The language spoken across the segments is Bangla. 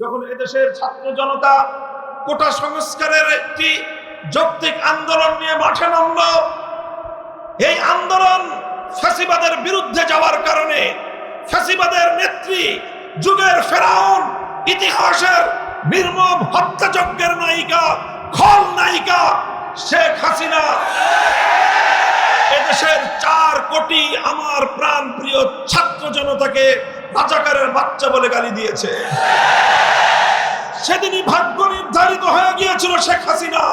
যখন এদেশের ছাত্র জনতা কোটা সংস্কারের একটি যৌক্তিক আন্দোলন নিয়ে মাঠে নামল, এই আন্দোলন ফ্যাসিবাদের বিরুদ্ধে যাওয়ার কারণে ফ্যাসিবাদের নেত্রী যুগের ফেরাউন, ইতিহাসের নির্মম হত্যাযজ্ঞের নায়িকা খল নায়িকা শেখ হাসিনা। এদেশের চার কোটি আমার প্রাণ প্রিয় ছাত্র জনতাকে রাজাকারের বাচ্চা বলে গালি দিয়েছে। সেদিনই ভাগ্য নির্ধারিত হয়ে গিয়েছিল শেখ হাসিনা।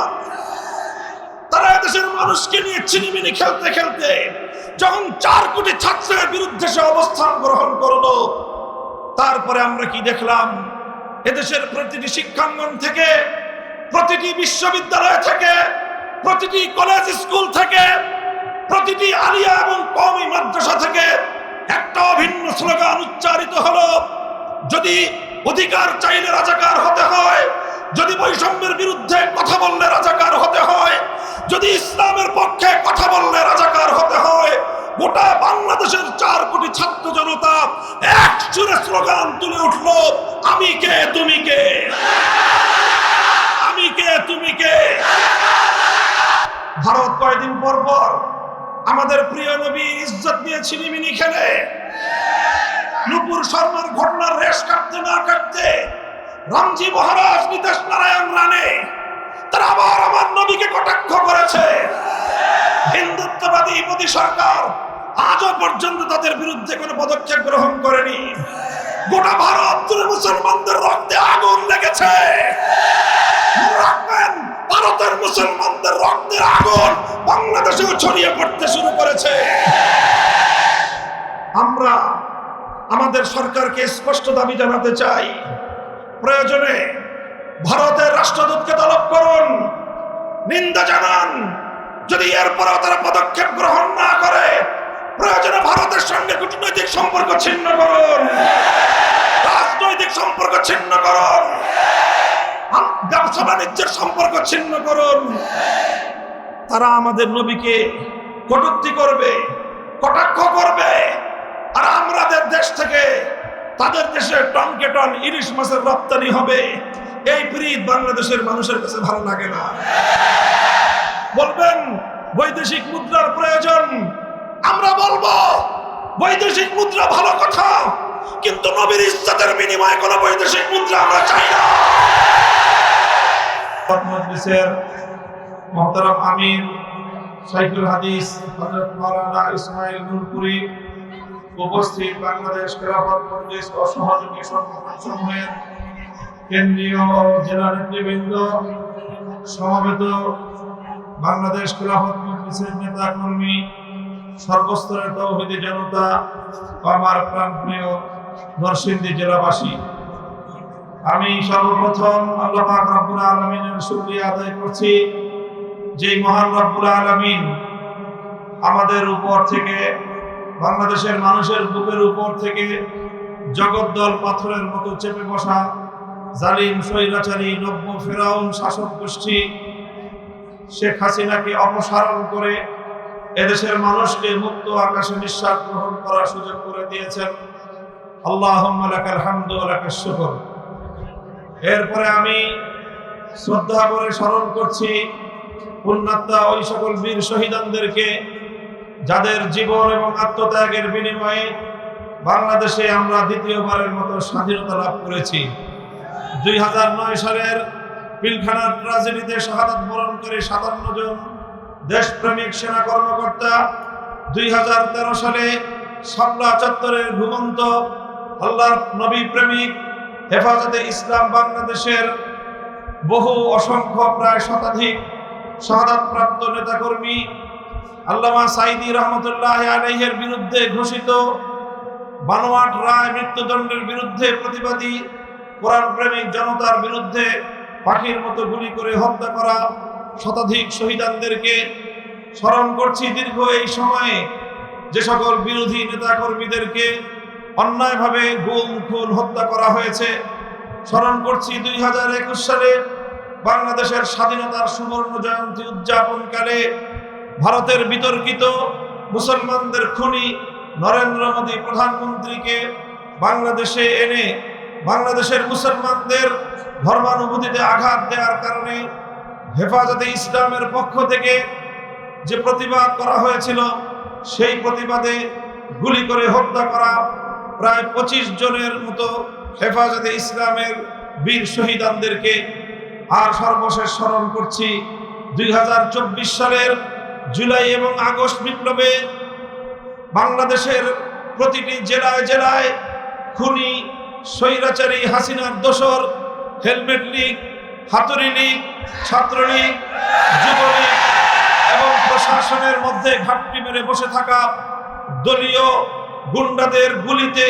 তারা এদেশের মানুষকে নিয়ে চিনিমিনি খেলতে খেলতে যখন চার কোটি ছাত্রের বিরুদ্ধে সে অবস্থান গ্রহণ করল, তারপরে আমরা কি দেখলাম? এদেশের প্রতিটি শিক্ষাঙ্গন থেকে, প্রতিটি বিশ্ববিদ্যালয় থেকে, প্রতিটি কলেজ স্কুল থেকে, প্রতিটি আলিয়া এবং কমি মাদ্রাসা থেকে একটা অভিন্ন স্লোগান উচ্চারিত হলো, যদি অধিকার চাইলে রাজাকার হতে হয়, যদি বৈষম্যের বিরুদ্ধে কথা বললে রাজাকার হতে হয়, যদি ইসলামের পক্ষে কথা বললে রাজাকার হতে হয়, গোটা বাংলাদেশের চার কোটি ছাত্র জনতা এক সুরে স্লোগান তুলে উঠল, আমি কে, তুমি কে? আমি কে, তুমি কে? ভারত কয়দিন পর পর আমাদের প্রিয় নবী ইজ্জত নিয়ে ছিনিমিনি খেলে। নুপুর শর্মার ঘটনার রেশ কাটতে না কাটতে রামজি মহারাজ নীতিশ নারায়ণ রানে তারা আবার আমার নবীকে কটাক্ষ করেছে। হিন্দুত্ববাদী মোদী সরকার আজও পর্যন্ত তাদের বিরুদ্ধে কোনো পদক্ষেপ গ্রহণ করেনি। গোটা ভারত মুসলমানদের রক্তে আগুন লেগেছে। রাখবেন ভারতের মুসলমানদের রক্তের আগুন বাংলাদেশেও ছড়িয়ে পড়তে শুরু করেছে। আমরা আমাদের সরকারকে স্পষ্ট দাবি জানাতে চাই, প্রয়োজনে ভারতের রাষ্ট্রদূতকে তলব করুন, নিন্দা জানান। যদি এরপরেও তারা পদক্ষেপ গ্রহণ না করে, প্রয়োজনে ভারতের সঙ্গে কূটনৈতিক সম্পর্ক ছিন্ন করুন। রাজনৈতিক সম্পর্ক ছিন্ন করুন। ব্যবসা বাণিজ্যের সম্পর্ক ছিন্ন করুন। তারা আমাদের নবীকে কটূক্তি করবে, কটাক্ষ করবে। আর আমাদের দেশ থেকে তাদের দেশে টনকে টন ইলিশ মাছের রপ্তানি হবে। এই প্রীত বাংলাদেশের মানুষের কাছে ভালো লাগে না। বলবেন, বৈদেশিক মুদ্রার প্রয়োজন। আমরা বলব, বৈদেশিক মুদ্রা ভালো কথা, কিন্তু নবীর ইজ্জতের বিনিময়ে কোনো বৈদেশিক মুদ্রা আমরা চাই না। বাংলাদেশ খেলাফত কেন্দ্রীয় জেলা সমবেত বাংলাদেশ নেতা কর্মী সর্বস্তরের তৌহিদি জনতা আমার প্রাণপ্রিয় নরসিংদী জেলাবাসী। আমি সর্বপ্রথম আল্লাহ রব্বুল আলামিনের শুকরিয়া আদায় করছি। যে মহান রব্বুল আলামিন আমাদের উপর থেকে, বাংলাদেশের মানুষের বুকের উপর থেকে জগদ্দল পাথরের মতো চেপে বসা জালিম, স্বৈরাচারী, নব্য ফেরাউন শাসক গোষ্ঠী, শেখ হাসিনাকে অপসারণ করে এদেশের মানুষকে মুক্ত আকাশে নিঃশ্বাস গ্রহণ করার সুযোগ করে দিয়েছেন। আল্লাহ লাকাল হামদু লাকাশ শুকর। এরপরে আমি শ্রদ্ধা করে স্মরণ করছি পুণ্যাত্মা ওই সকল বীর শহীদানদেরকে যাদের জীবন এবং আত্মত্যাগের বিনিময়ে বাংলাদেশে আমরা দ্বিতীয়বারের মতো স্বাধীনতা লাভ করেছি। দুই হাজার নয় সালের পিলখানার ট্রাজেডিতে শাহাদত বরণকারী সাতান্ন জন দেশপ্রেমিক সেনা কর্মকর্তা, দুই হাজার তেরো সালে সামলা চত্বরের ঘুমন্ত আল্লাহর নবী প্রেমিক হেফাজতে ইসলাম বাংলাদেশের বহু অসংখ্য, প্রায় শতাধিক শাহাদাতপ্রাপ্ত নেতাকর্মী আল্লামা সাইদি রহমতুল্লাহ আলাইহের বিরুদ্ধে ঘোষিত বানোয়াট রায় মৃত্যুদণ্ডের বিরুদ্ধে প্রতিবাদী কোরআন প্রেমিক জনতার বিরুদ্ধে পাখির মতো গুলি করে হত্যা করা শতাধিক শহীদানদেরকে স্মরণ করছি দীর্ঘ এই সময়ে যে সকল বিরোধী নেতাকর্মীদেরকে অন্যায়ভাবে গুম, খুন, হত্যা করা হয়েছে। স্মরণ করছি, দুই হাজার একুশ সালে বাংলাদেশের স্বাধীনতার সুবর্ণ জয়ন্তী উদযাপনকালে ভারতের বিতর্কিত মুসলমানদের খুনি নরেন্দ্র মোদী প্রধানমন্ত্রীকে বাংলাদেশে এনে বাংলাদেশের মুসলমানদের ধর্মানুভূতিতে আঘাত দেওয়ার কারণে হেফাজতে ইসলামের পক্ষ থেকে যে প্রতিবাদ করা হয়েছিল, সেই প্রতিবাদে গুলি করে হত্যা করা প্রায় পঁচিশ জনের মতো হেফাজতে ইসলামের বীর শহীদানদেরকে আর সর্বশেষ স্মরণ করছি। দুই হাজার চব্বিশ সালের জুলাই এবং আগস্ট বিপ্লবে বাংলাদেশের প্রতিটি জেলায় জেলায় খুনি, স্বৈরাচারী হাসিনার দোসর, হেলমেট লীগ, হাতুড়ি লীগ ছাত্রলীগ যুবলীগ এবং প্রশাসনের মধ্যে ঘাটটি মেরে বসে থাকা দলীয় গুন্ডাদের গুলিতে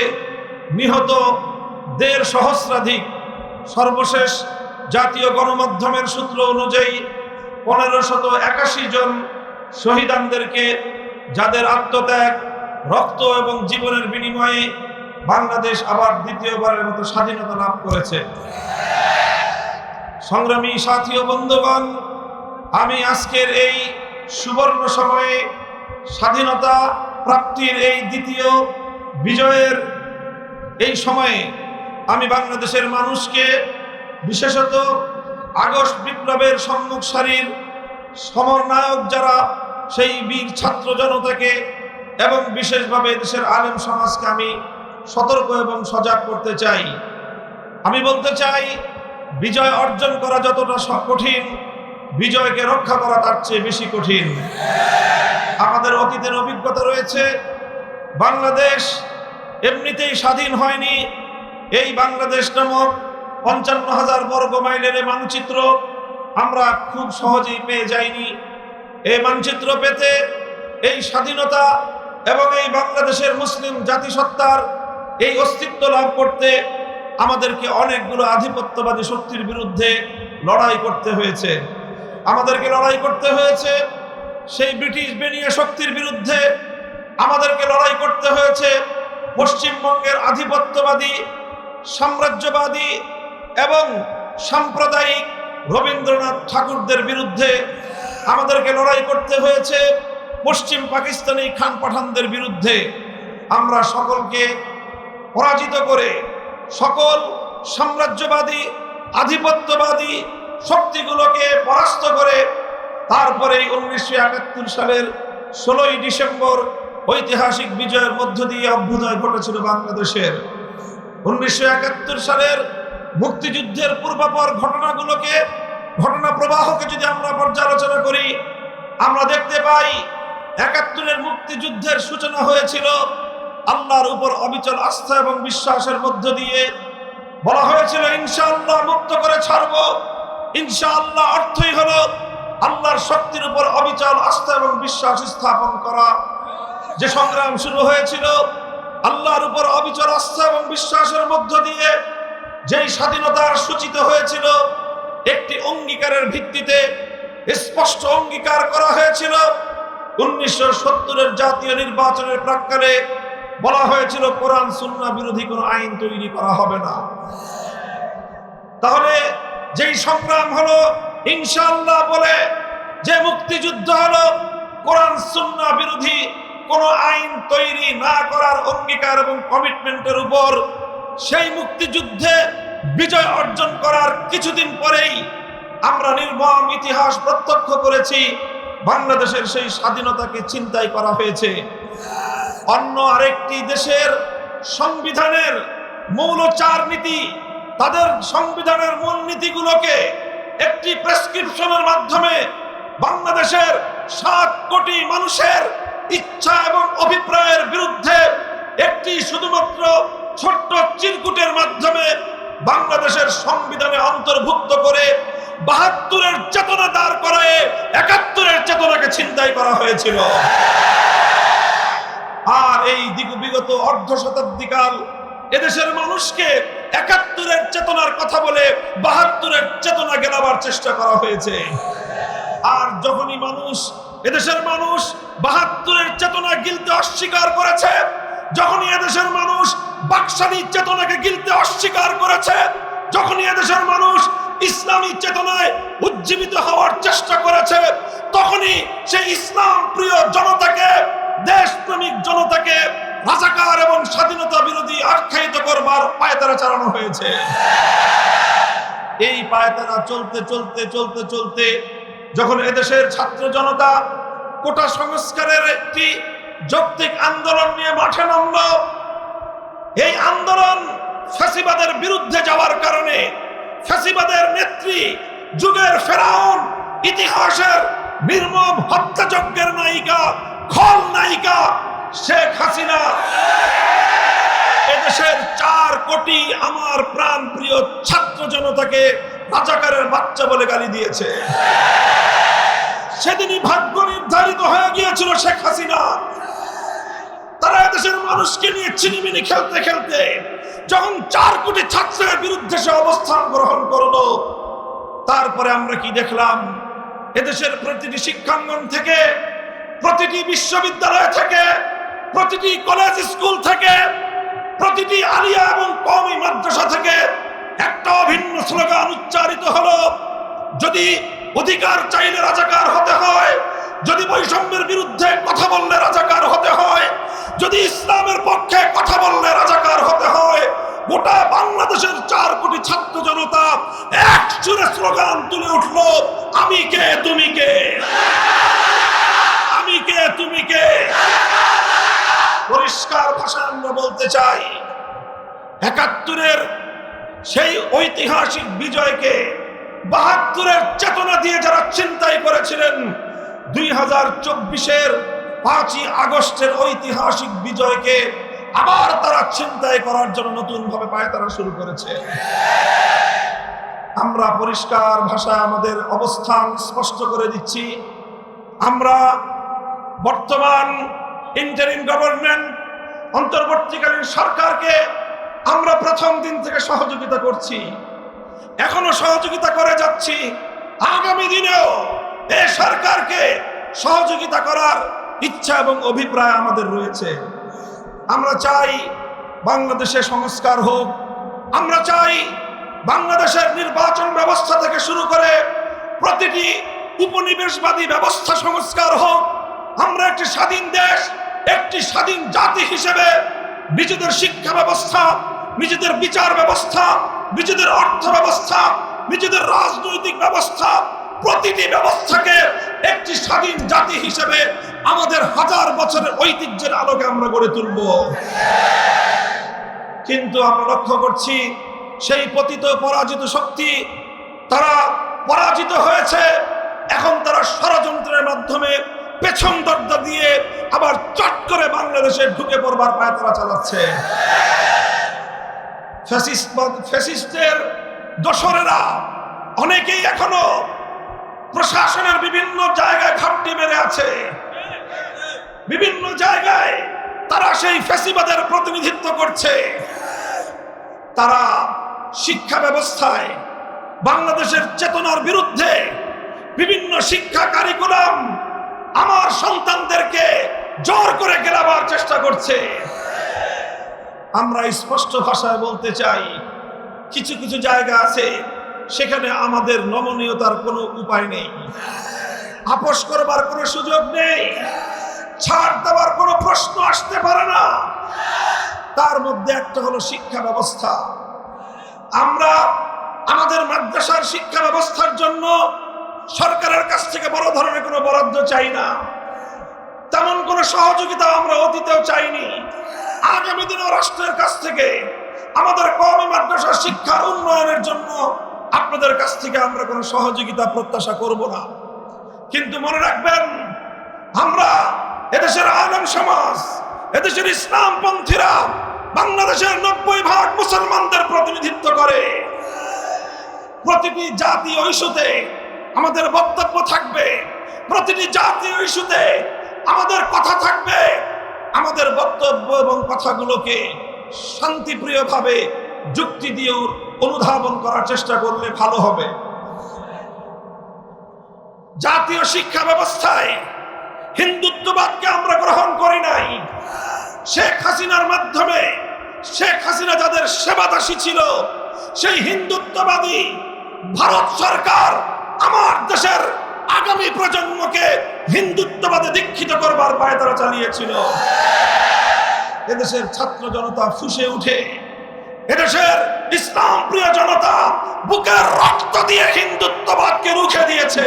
নিহত দেড় সহস্রাধিক সর্বশেষ জাতীয় গণমাধ্যমের সূত্র অনুযায়ী পনেরো শত একাশি জন শহীদানদেরকে, যাদের আত্মত্যাগ, রক্ত এবং জীবনের বিনিময়ে বাংলাদেশ আবার দ্বিতীয়বারের মতো স্বাধীনতা লাভ করেছে। সংগ্রামী সাথী ও বন্ধুগণ, আমি আজকের এই সুবর্ণ সময়ে স্বাধীনতা প্রাপ্তির এই দ্বিতীয় বিজয়ের এই সময়ে আমি বাংলাদেশের মানুষকে বিশেষত আগস্ট বিপ্লবের সম্মুখ সারির সমরনায়ক যারা, সেই বীর ছাত্র জনতাকে এবং বিশেষভাবে দেশের আলেম সমাজকে আমি সতর্ক এবং সজাগ করতে চাই। আমি বলতে চাই, বিজয় অর্জন করা যতটা কঠিন, বিজয়কে রক্ষা করা তার চেয়ে বেশি কঠিন। আমাদের অতীতের অভিজ্ঞতা রয়েছে। বাংলাদেশ এমনিতেই স্বাধীন হয়নি। এই বাংলাদেশ নামক পঞ্চান্ন হাজার বর্গ মাইলের মানচিত্র আমরা খুব সহজেই পেয়ে যাইনি। এই মানচিত্র পেতে এই স্বাধীনতা এবং এই বাংলাদেশের মুসলিম জাতিসত্তার এই অস্তিত্ব লাভ করতে আমাদেরকে অনেকগুলো আধিপত্যবাদী শক্তির বিরুদ্ধে লড়াই করতে হয়েছে। আমাদেরকে লড়াই করতে হয়েছে সেই ব্রিটিশ বেনিয়ে শক্তির বিরুদ্ধে আমাদেরকে লড়াই করতে হয়েছে। পশ্চিমবঙ্গের আধিপত্যবাদী, সাম্রাজ্যবাদী এবং সাম্প্রদায়িক রবীন্দ্রনাথ ঠাকুরদের বিরুদ্ধে আমাদেরকে লড়াই করতে হয়েছে। পশ্চিম পাকিস্তানি খান পাঠানদের বিরুদ্ধে আমরা সকলকে পরাজিত করে সকল সাম্রাজ্যবাদী, আধিপত্যবাদী শক্তিগুলোকে পরাস্ত করে তারপরে উনিশশো একাত্তর সালের ষোলোই ডিসেম্বর ঐতিহাসিক বিজয়ের মধ্য দিয়ে অভ্যুদয় ঘটেছিল বাংলাদেশের। উনিশশো একাত্তর সালের মুক্তিযুদ্ধের পূর্বাপর ঘটনাগুলোকে, ঘটনা প্রবাহকে যদি আমরা পর্যালোচনা করি, আমরা দেখতে পাই একাত্তরের মুক্তিযুদ্ধের সূচনা হয়েছিল আল্লাহর উপর অবিচল আস্থা এবং বিশ্বাসের মধ্য দিয়ে। বলা হয়েছিল, ইনশাআল্লাহ মুক্ত করে ছাড়ব। ইনশাআল্লাহ অর্থই হলো আল্লাহর শক্তির উপর অবিচল আস্থা এবং বিশ্বাস স্থাপন করা। যে সংগ্রাম শুরু হয়েছিল, আল্লাহর উপর অবিচল আস্থা এবং বিশ্বাসের মধ্য দিয়ে যেই স্বাধীনতার সূচিত হয়েছিল, একটি অঙ্গীকারের ভিত্তিতে স্পষ্ট অঙ্গীকার করা হয়েছিল। উনিশশো সত্তরের জাতীয় নির্বাচনের প্রাক্কালে বলা হয়েছিল, কোরআন, সুন্না বিরোধী কোনো আইন তৈরি করা হবে না। তাহলে যেই সংগ্রাম হলো ইনশাআল্লাহ বলে যে মুক্তিযুদ্ধ হলো, কোরআন সুন্না বিরোধী কোনো আইন তৈরি না করার অঙ্গীকার এবং কমিটমেন্টের উপর সেই মুক্তিযুদ্ধে বিজয় অর্জন করার কিছুদিন পরেই আমরা নির্মম ইতিহাস প্রত্যক্ষ করেছি, বাংলাদেশের সেই স্বাধীনতাকে চিন্তাই করা হয়েছে। অন্য আরেকটি দেশের সংবিধানের মৌল চার নীতি তাদের সংবিধানের মূল নীতিগুলোকে একটি প্রেসক্রিপশনের মাধ্যমে বাংলাদেশের সাত কোটি মানুষের ইচ্ছা এবং অভিপ্রায়ের বিরুদ্ধে একটি শুধুমাত্র ছোট্ট চিরকুটের মাধ্যমে বাংলাদেশের সংবিধানে অন্তর্ভুক্ত করে বাহাত্তরের চেতনা দাঁড় করায় একাত্তরের চেতনাকে ছিনতাই করা হয়েছিল। আর এই দিগ বিগত অর্ধ শতাব্দীকাল এদেশের মানুষকে একাত্তরের চেতনার কথা বলে বাহাত্তরের চেতনা গেলাবার চেষ্টা করা হয়েছে। আর যখনই মানুষ, এদেশের মানুষ বাহাত্তরের চেতনা গিলতে অস্বীকার করেছে, যখনই এদেশের মানুষ বাকশালী চেতনাকে গিলতে অস্বীকার করেছে, যখনই এদেশের মানুষ ইসলামী চেতনায় উজ্জীবিত হওয়ার চেষ্টা করেছে, তখনই সেই ইসলাম প্রিয় জনতাকে, দেশপ্রেমিক জনতাকে রাজাকার এবং স্বাধীনতা বিরোধী আখ্যায়িত করবার পায়তারা চালানো হয়েছে। এই পায়তারা চলতে চলতে চলতে চলতে যখন এদেশের ছাত্র জনতা কোটা সংস্কারের একটি যৌক্তিক আন্দোলন নিয়ে মাঠে নামল, এই আন্দোলন ফ্যাসিবাদের বিরুদ্ধে যাওয়ার কারণে ফ্যাসিবাদের নেত্রী যুগের ফেরাউন, ইতিহাসের নির্মম হত্যাযজ্ঞের নায়িকা খল নায়িকা শেখ হাসিনা। এদেশের চার কোটি আমার প্রাণ প্রিয় ছাত্র জনতাকে রাজাকারের বাচ্চা বলে গালি দিয়েছে। সেদিনই ভাগ্য নির্ধারিত হয়ে গিয়েছিল শেখ হাসিনা। তারা এদেশের মানুষকে নিয়ে চিনিমিনি খেলতে খেলতে যখন চার কোটি ছাত্রের বিরুদ্ধে সে অবস্থান গ্রহণ করল, তারপরে আমরা কি দেখলাম? এদেশের প্রতিটি শিক্ষাঙ্গন থেকে, প্রতিটি বিশ্ববিদ্যালয় থেকে প্রতিটি কলেজ স্কুল থেকে, প্রতিটি আলিয়া এবং কমি মাদ্রাসা থেকে একটা অভিন্ন স্লোগান উচ্চারিত হলো, যদি অধিকার চাইলে রাজাকার হতে হয়, যদি বৈষম্যের বিরুদ্ধে কথা বললে রাজাকার হতে হয়, যদি ইসলামের পক্ষে কথা বললে রাজাকার হতে হয়, গোটা বাংলাদেশের চার কোটি ছাত্র জনতা এক সুরে স্লোগান তুলে উঠল, আমি কে, তুমি কে? আমি কে, তুমি কে? পরিষ্কার ভাষা আমরা বলতে চাই, একাত্তরের সেই ঐতিহাসিক বিজয়কে বাহাত্তরের চেতনা দিয়ে যারা চিন্তাই করেছিলেন, দুই হাজার চব্বিশের পাঁচই আগস্টের ঐতিহাসিক বিজয়কে আবার তারা চিন্তায় করার জন্য নতুন ভাবে পায়তারা শুরু করেছে। আমরা পরিষ্কার ভাষায় আমাদের অবস্থান স্পষ্ট করে দিচ্ছি। আমরা বর্তমান ইন্টারিম গভর্নমেন্ট অন্তর্বর্তীকালীন সরকারকে আমরা প্রথম দিন থেকে সহযোগিতা করছি। এখনও সহযোগিতা করে যাচ্ছি। আগামী দিনেও এ সরকারকে সহযোগিতা করার ইচ্ছা এবং অভিপ্রায় আমাদের রয়েছে। আমরা চাই বাংলাদেশে সংস্কার হোক। আমরা চাই বাংলাদেশের নির্বাচন ব্যবস্থা থেকে শুরু করে প্রতিটি উপনিবেশবাদী ব্যবস্থা সংস্কার হোক। আমরা একটি স্বাধীন দেশ, একটি স্বাধীন জাতি হিসেবে নিজেদের শিক্ষা ব্যবস্থা, নিজেদের বিচার ব্যবস্থা, নিজেদের অর্থ ব্যবস্থা, নিজেদের রাজনৈতিক ব্যবস্থা, প্রতিটি ব্যবস্থাকে একটি স্বাধীন জাতি হিসেবে আমাদের হাজার বছরের ঐতিহ্যের আলোকে আমরা গড়ে তুলব। কিন্তু আমরা লক্ষ্য করছি, সেই পতিত পরাজিত শক্তি, তারা পরাজিত হয়েছে, এখন তারা ষড়যন্ত্রের মাধ্যমে পেছন দরজা দিয়ে আবার চট করে বাংলাদেশে ঢুকে পড়বার পায় তারা চালাচ্ছে। দোসরেরা অনেকেই এখনও প্রশাসনের বিভিন্ন জায়গায় ঘাপটি মেরে আছে। বিভিন্ন জায়গায় তারা সেই ফ্যাসিবাদের প্রতিনিধিত্ব করছে। তারা শিক্ষা ব্যবস্থায় বাংলাদেশের চেতনার বিরুদ্ধে বিভিন্ন শিক্ষা কারিকুলাম আমার সন্তানদেরকে জোর করে গেলাবার চেষ্টা করছে। আমরা স্পষ্ট ভাষায় বলতে চাই, কিছু কিছু জায়গা আছে, সেখানে আমাদের নমনীয়তার কোনো উপায় নেই। আপোষ করবার কোনো সুযোগ নেই। ছাড় দেওয়ার কোনো প্রশ্ন আসতে পারে না। তার মধ্যে একটা হলো শিক্ষা ব্যবস্থা। আমরা আমাদের মাদ্রাসার শিক্ষা ব্যবস্থার জন্য সরকারের কাছ থেকে বড় ধরনের কোনো বরাদ্দ চাই না। তেমন কোনো সহযোগিতা আমরা অতীতেও চাইনি। আগামী দিনেও রাষ্ট্রের কাছ থেকে, আমাদের কমই মাদ্রাসার শিক্ষার উন্নয়নের জন্য আপনাদের কাছ থেকে আমরা কোনো সহযোগিতা, প্রত্যাশা করব না। কিন্তু মনে রাখবেন, আমরা এদেশের আলম সমাজ, এদেশের ইসলামপন্থীরা বাংলাদেশের নব্বই ভাগ মুসলমানদের প্রতিনিধিত্ব করে। প্রতিটি জাতি ইস্যুতে আমাদের বক্তব্য থাকবে। প্রতিটি জাতীয় ইস্যুতে আমাদের কথা থাকবে। আমাদের বক্তব্য এবং কথাগুলোকে শান্তিপ্রিয়ভাবে যুক্তি দিয়ে অনুধাবন করার চেষ্টা করলে ভালো হবে। জাতীয় শিক্ষা ব্যবস্থায় হিন্দুত্ববাদকে আমরা গ্রহণ করি নাই। শেখ হাসিনার মাধ্যমে, শেখ হাসিনা যাদের সেবাদাসী ছিল, সেই হিন্দুত্ববাদী ভারত সরকার আমার দেশের আগামী প্রজন্মকে হিন্দুত্ববাদে দীক্ষিত করবার পায়ে তারা চালিয়েছিল। এদেশের ছাত্র জনতা ফুসে উঠে। এদেশের ইসলাম প্রিয় জনতা বুকের রক্ত দিয়ে হিন্দুত্ববাদকে রুখে দিয়েছে।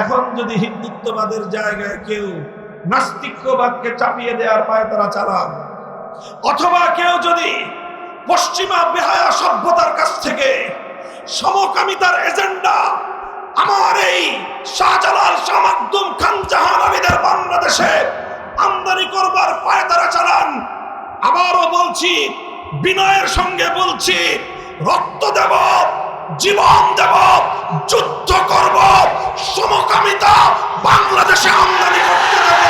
এখন যদি হিন্দুত্ববাদের জায়গায় কেউ নাস্তিক্যবাদকে চাপিয়ে দেওয়ার পায় তারা চালান অথবা কেউ যদি পশ্চিমা বেহায়া সভ্যতার কাছ থেকে সমকামিতার এজেন্ডা। আমার এই শাহজালাল শাহ খান জাহান আলীদের বাংলাদেশে আমদানি করবার পায় তারা চালান। আবারও বলছি, বিনয়ের সঙ্গে বলছি, রক্ত দেব, জীবন দেব, যুদ্ধ করব, সমকামিতা বাংলাদেশে আমদানি করতে দেব।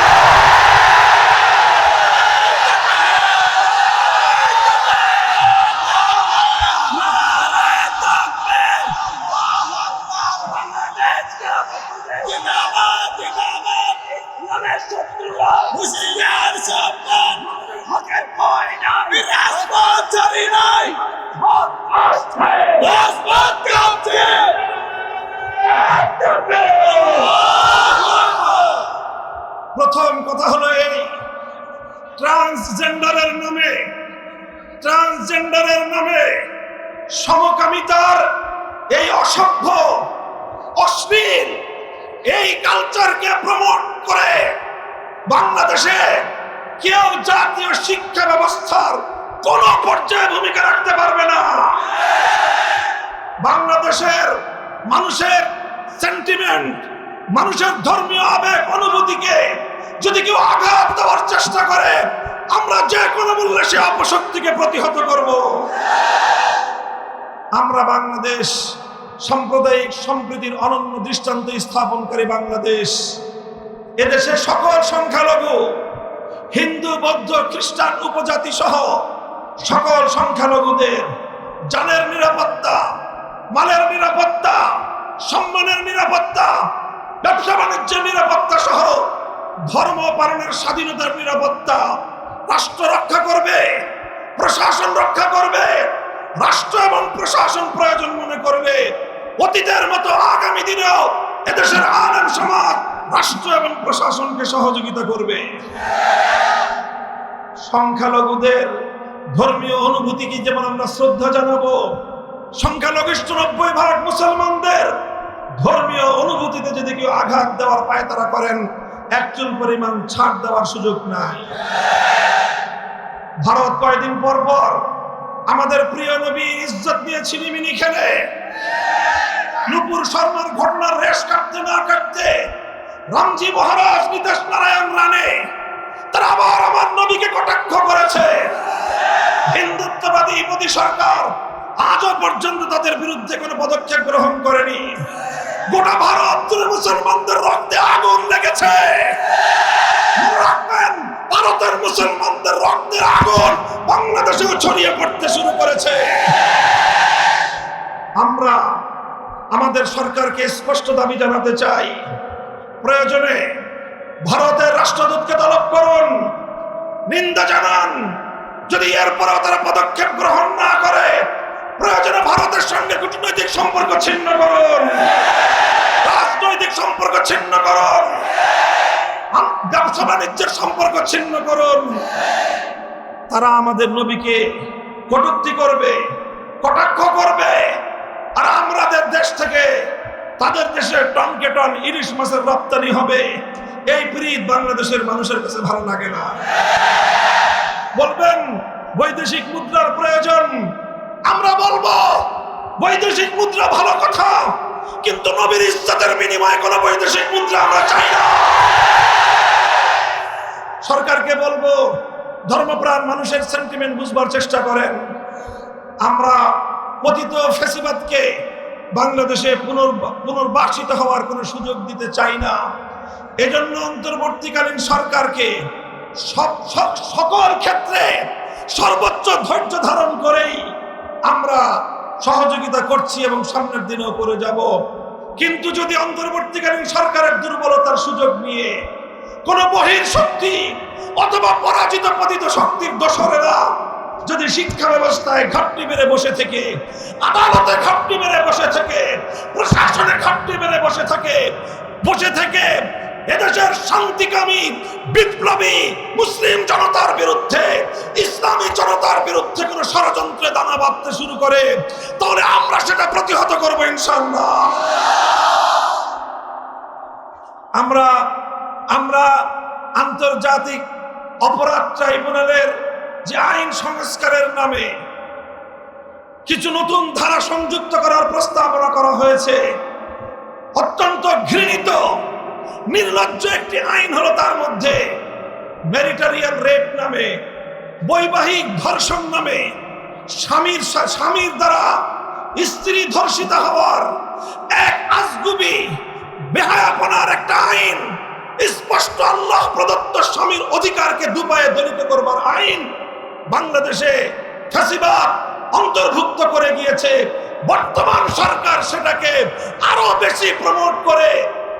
মানুষের সেন্টিমেন্ট মানুষের ধর্মীয় আবেগ, অনুভূতিকে যদি কেউ আঘাত দেওয়ার চেষ্টা করে, আমরা যে কোনো মূল্যে সে অপশক্তিকে প্রতিহত করব। আমরা বাংলাদেশ সাম্প্রদায়িক সম্প্রীতির অনন্য দৃষ্টান্ত স্থাপনকারী বাংলাদেশ। এদেশে সকল সংখ্যালঘু, হিন্দু, বৌদ্ধ, খ্রিস্টান উপজাতি সহ সকল সংখ্যালঘুদের জানের নিরাপত্তা মালের নিরাপত্তা, সম্মানের নিরাপত্তা, ব্যবসা বাণিজ্যের নিরাপত্তা সহ ধর্ম পালনের স্বাধীনতার নিরাপত্তা রাষ্ট্র রক্ষা করবে, প্রশাসন রক্ষা করবে, রাষ্ট্র এবং প্রশাসন প্রয়োজন মনে করবে। অতীতের মতো আগামী দিনেও এদেশের আলেম সমাজ রাষ্ট্র এবং প্রশাসনকে সহযোগিতা করবে। সংখ্যালঘুদের ধর্মীয় অনুভূতিকে যেমন আমরা শ্রদ্ধা জানাব সংখ্যালঘিষ্ঠ নব্বই ভাগ মুসলমানদের ধর্মীয় অনুভূতিতে যদি কেউ আঘাত দেওয়ার পায়তারা করেন একচুল পরিমাণ ছাড় দেওয়ার সুযোগ নাই। ভারত কয়দিন পর পর আমাদের প্রিয় নবী ইজ্জত নিয়ে ছিনিমিনি খেলে। নুপুর শর্মার ঘটনার রেশ কাটতে না কাটতে রামজি মহারাজ নিতেশ নারায়ণ রানে তারা আবার আমার নবীকে কটাক্ষ করেছে। হিন্দুত্ববাদী মোদী সরকার আজও পর্যন্ত তাদের বিরুদ্ধে কোনো পদক্ষেপ গ্রহণ করেনি। গোটা ভারত মুসলমানদের রক্তে আগুন লেগেছে। ভারতের মুসলমানদের রক্তের আগুন বাংলাদেশেও ছড়িয়ে পড়তে শুরু করেছে। আমরা আমাদের সরকারকে স্পষ্ট দাবি জানাতে চাই, প্রয়োজনে ভারতের রাষ্ট্রদূতকে তলব করুন, নিন্দা জানান। যদি এরপরেও তারা পদক্ষেপ গ্রহণ না করে প্রয়োজনে ভারতের সঙ্গে কূটনৈতিক সম্পর্ক ছিন্ন করুন। রাজনৈতিক সম্পর্ক ছিন্ন করুন। ব্যবসা বাণিজ্যের সম্পর্ক ছিন্ন করুন। তারা আমাদের নবীকে কটূক্তি করবে, কটাক্ষ করবে। আর আমাদের দেশ থেকে তাদের দেশে টনকে টন ইলিশ মাছের রপ্তানি হবে। এই প্রীত বাংলাদেশের মানুষের কাছে ভালো লাগে না। বলবেন, বৈদেশিক মুদ্রার প্রয়োজন। আমরা বলব, বৈদেশিক মুদ্রা ভালো কথা, কিন্তু নবীর ইজ্জতের বিনিময়ে কোনো বৈদেশিক মুদ্রা আমরা চাই না। সরকারকে বলব, ধর্মপ্রাণ মানুষের সেন্টিমেন্ট বুঝবার চেষ্টা করেন। আমরা পতিত ফেসিবাদকে বাংলাদেশে পুনর, পুনর্বাসিত হওয়ার কোনো সুযোগ দিতে চাই না। এজন্য অন্তর্বর্তীকালীন সরকারকে সব- সকল ক্ষেত্রে সর্বোচ্চ ধৈর্য ধারণ করেই আমরা সহযোগিতা করছি এবং সামনের দিনেও করে যাব। কিন্তু যদি অন্তর্বর্তীকালীন সরকারের দুর্বলতার সুযোগ নিয়ে কোন বহির শক্তি অথবা পরাজিত পতিত শক্তির দোসরেরা যদি শিক্ষা ব্যবস্থায় ঘাটতি মেরে বসে থেকে, আদালতে ঘাটতি মেরে বসে থেকে, প্রশাসনে ঘাটতি মেরে বসে থাকে, বসে থেকে এদেশের শান্তিকামী, বিপ্লবী মুসলিম জনতার বিরুদ্ধে, ইসলামী জনতার বিরুদ্ধে কোনো ষড়যন্ত্রে দানা বাঁধতে শুরু করে, তাহলে আমরা সেটা প্রতিহত করব ইনশাল্লাহ আমরা আমরা আন্তর্জাতিক অপরাধ ট্রাইব্যুনালের যে আইন সংস্কারের নামে কিছু নতুন ধারা সংযুক্ত করার প্রস্তাবনা করা হয়েছে, অত্যন্ত ঘৃণিত নির্লজ্জ একটি আইন হলো তার মধ্যে। ম্যারিটারিয়াল রেপ নামে, বৈবাহিক ধর্ষণ নামে, স্বামীর স্বামীর দ্বারা স্ত্রী ধর্ষিতা হওয়ার এক আজগুবি, বেহায়াপনার একটা আইন। স্পষ্ট আল্লাহ প্রদত্ত স্বামীর অধিকারকে দুপায়ে দলিত করবার আইন বাংলাদেশে ফ্যাসিবাদ অন্তর্ভুক্ত করে গিয়েছে। বর্তমান সরকার সেটাকে আরও বেশি প্রমোট করে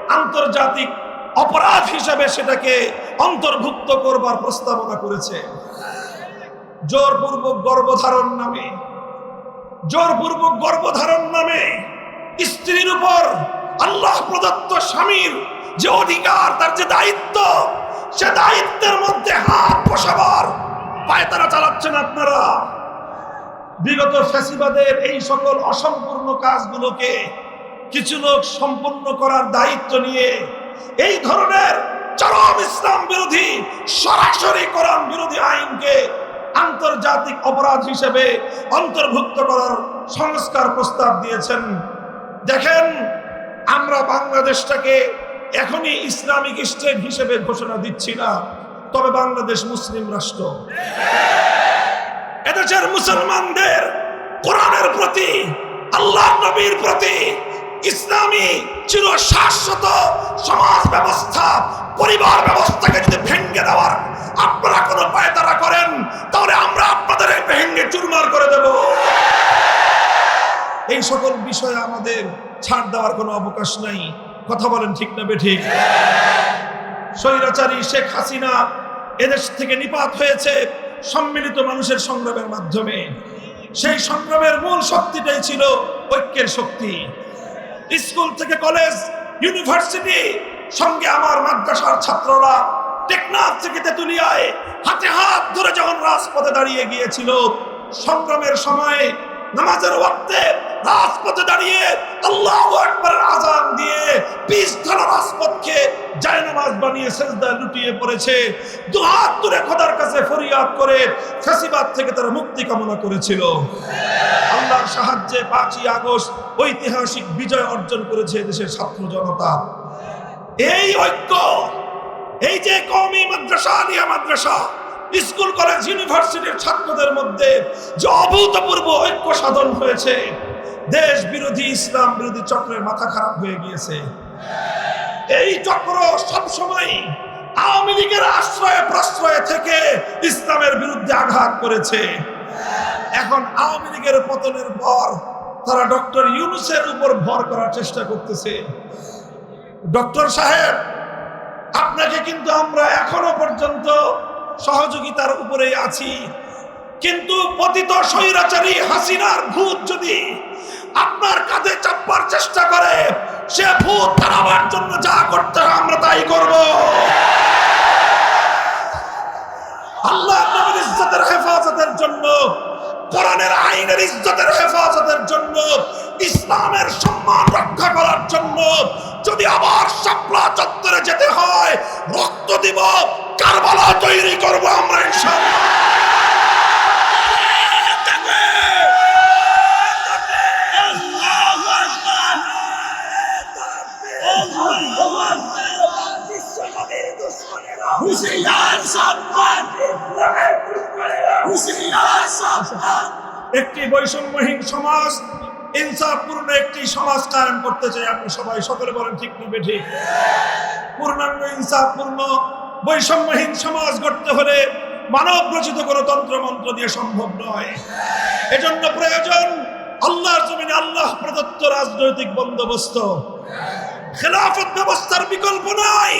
আন্তর্জাতিক অপরাধ হিসেবে সেটাকে অন্তর্ভুক্ত করবার প্রস্তাবনা করেছে। জোরপূর্বক গর্ভধারণ নামে, জোরপূর্বক গর্ভধারণ নামে স্ত্রীর উপর আল্লাহ প্রদত্ত স্বামীর যে অধিকার, তার যে দায়িত্ব, সে দায়িত্বের মধ্যে হাত বসাবার পায়তারা চালাচ্ছেন আপনারা। বিগত ফ্যাসিবাদের এই সকল অসম্পূর্ণ কাজগুলোকে কিছু লোক সম্পূর্ণ করার দায়িত্ব নিয়ে এই ধরনের চরম ইসলাম বিরোধী, সরাসরি কোরআন বিরোধী আইনকে আন্তর্জাতিক অপরাধ হিসেবে অন্তর্ভুক্ত করার সংস্কার প্রস্তাব দিয়েছেন। দেখেন, আমরা বাংলাদেশটাকে এখনই ইসলামিক স্টেট হিসেবে ঘোষণা দিচ্ছি না, তবে বাংলাদেশ মুসলিম রাষ্ট্র। এদেশের মুসলমানদের কোরআনের প্রতি আল্লাহ নবীর প্রতি ইসলামী চির শাশ্বত সমাজ ব্যবস্থা, পরিবার ব্যবস্থাকে যদি ভেঙ্গে দেওয়ার আপনারা কোনো পায়তারা করেন, তাহলে আমরা আপনাদের এই ভেঙ্গে চুরমার করে দেব। এই সকল বিষয়ে আমাদের ছাড় দেওয়ার কোনো অবকাশ নাই। কথা বলেন ঠিক না বেঠিক স্বৈরাচারী শেখ হাসিনা এদেশ থেকে নিপাত হয়েছে সম্মিলিত মানুষের সংগ্রামের মাধ্যমে। সেই সংগ্রামের মূল শক্তিটাই ছিল ঐক্যের শক্তি। স্কুল থেকে কলেজ, ইউনিভার্সিটি, সঙ্গে আমার মাদ্রাসার ছাত্ররা টেকনাফ থেকে তেতুলিয়ায় হাতে হাত ধরে যখন রাজপথে দাঁড়িয়ে গিয়েছিল, সংগ্রামের সময়, নামাজের ওয়াক্তে রাজপথে দাঁড়িয়ে আল্লাহ একবার আজান দিয়ে পিস ধরা রাজপথকে জায়নামাজ বানিয়ে সেজদায় লুটিয়ে পড়েছে। দুহাত তুলে খোদার কাছে ফরিয়াদ করে ফ্যাসিবাদ থেকে তারা মুক্তি কামনা করেছিল। আল্লাহর সাহায্যে পাঁচই আগস্ট ঐতিহাসিক বিজয় অর্জন করেছে দেশের ছাত্র জনতা। এই ঐক্য, এই যে কওমি মাদ্রাসা, আলিয়া মাদ্রাসা, স্কুল, কলেজ, ইউনিভার্সিটির ছাত্রদের মধ্যে যে অভূতপূর্ব ঐক্য সাধন হয়েছে দেশ বিরোধী ইসলাম বিরোধী চক্রের মাথা খারাপ হয়ে গিয়েছে। এই চক্র সবসময় আওয়ামী লীগের আশ্রয়ে প্রশ্রয়ে থেকে ইসলামের বিরুদ্ধে আঘাত করেছে। এখন আওয়ামী লীগের পতনের পর তারা ডক্টর ইউনুসের উপর ভর করার চেষ্টা করতেছে। ডক্টর সাহেব, আপনাকে কিন্তু আমরা এখনও পর্যন্ত সহযোগিতার উপরেই আছি। কিন্তু পতিত স্বৈরাচারী হাসিনার ভূত যদি আপনার কাঁধে চাপবার চেষ্টা করে। সে ভূত তাড়াবার জন্য যা করতে আমরা তাই করব। আল্লাহ নবীর ইজ্জতের হেফাজতের জন্য, কোরআনের আইনের ইজ্জতের হেফাজতের জন্য, ইসলামের সম্মান রক্ষা করার জন্য যদি আবার শাপলা চত্বরে যেতে হয়, রক্ত দিব, কারবালা তৈরি করব আমরা ইনশাআল্লাহ। একটি বৈষম্যহীন সমাজ, ইনসাফপূর্ণ একটি সমাজ কায়েম করতে চাই আপনি সবাই। সকলে বলেন ঠিক নেবে ঠিক পূর্ণাঙ্গ, ইনসাফপূর্ণ, বৈষম্যহীন সমাজ গড়তে হলে মানব রচিত কোনো তন্ত্র মন্ত্র দিয়ে সম্ভব নয়। এজন্য প্রয়োজন আল্লাহর জমিনে আল্লাহ প্রদত্ত রাজনৈতিক বন্দোবস্ত। খেলাফত ব্যবস্থার বিকল্প নাই।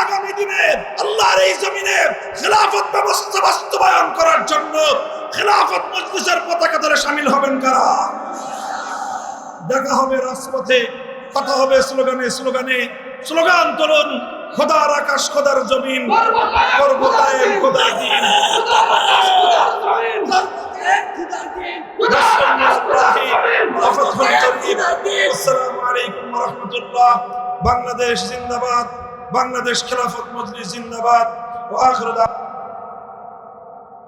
আগামী দিনে আল্লাহর এই জমিনে খেলাফত ব্যবস্থা বাস্তবায়ন করার জন্য খেলাফত মজলিসের পতাকা ধরে সামিল হবেন কারা? দেখা হবে রাজপথে কথা হবে স্লোগানে স্লোগানে। স্লোগান তুলুন খোদার আকাশ খোদার জমিন। পর্বতায় খোদার দিন বাংলাদেশ জিন্দাবাদ বাংলাদেশ খেলাফত মজলিস জিন্দাবাদ ও আখিরু দাওয়ানা